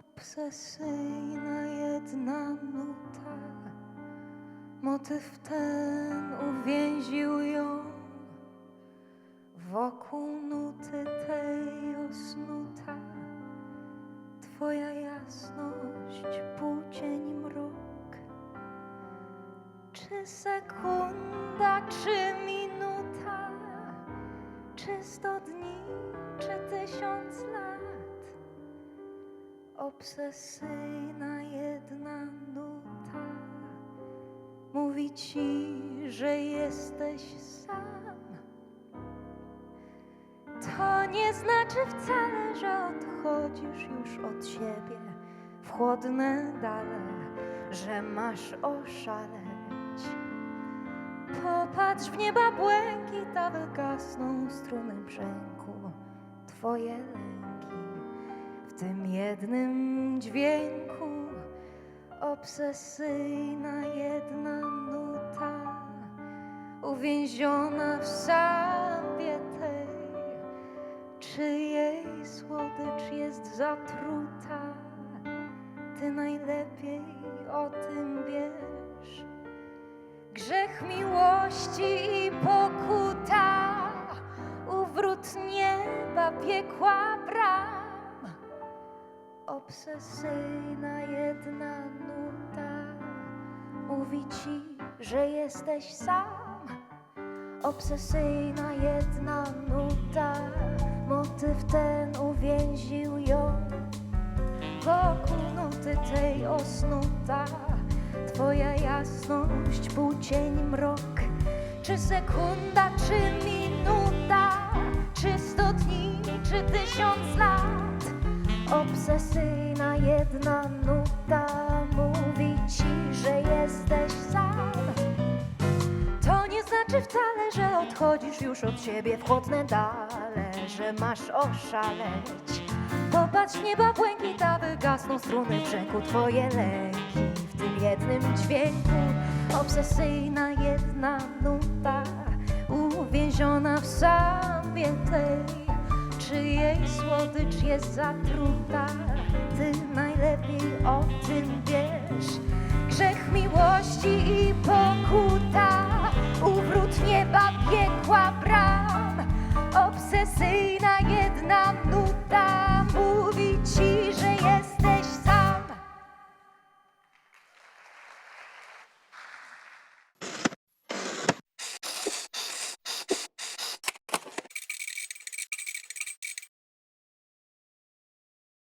Obsesyjna jedna nuta, motyw ten uwięził ją. Wokół nuty tej osnuta, Twoja jasność, półcień mrok. Czy sekunda, czy minuta, czy sto dni, czy tysiąc lat? Obsesyjna jedna nuta mówi ci, że jesteś sam. To nie znaczy wcale, że odchodzisz już od siebie w chłodne dale, że masz oszaleć. Popatrz w nieba błękit, a wygasną struny brzęku Twoje lęki w tym jednym dźwięku. Obsesyjna jedna nuta, uwięziona w sobie tej, czy jej słodycz jest zatruta. Ty najlepiej o tym wiesz. Grzech miłości i pokuta, uwrót nieba, piekła bram. Obsesyjna jedna nuta mówi ci, że jesteś sam. Obsesyjna jedna nuta, motyw ten uwięził ją. Wokół nuty tej osnuta, twoja jasność, półcień mrok. Czy sekunda, czy minuta, czy sto dni, czy tysiąc lat? Obsesyjna jedna nuta mówi ci, że jesteś sam. To nie znaczy wcale, że odchodzisz już od siebie w chłodne dale, że masz oszaleć. Popatrz nieba błękit, a wygasną struny brzęku twoje lęki w tym jednym dźwięku. Obsesyjna jedna nuta, uwięziona w sobie tej. Czy jej słodycz jest zatruta? Ty najlepiej o tym wiesz. Grzech miłości i pokuta,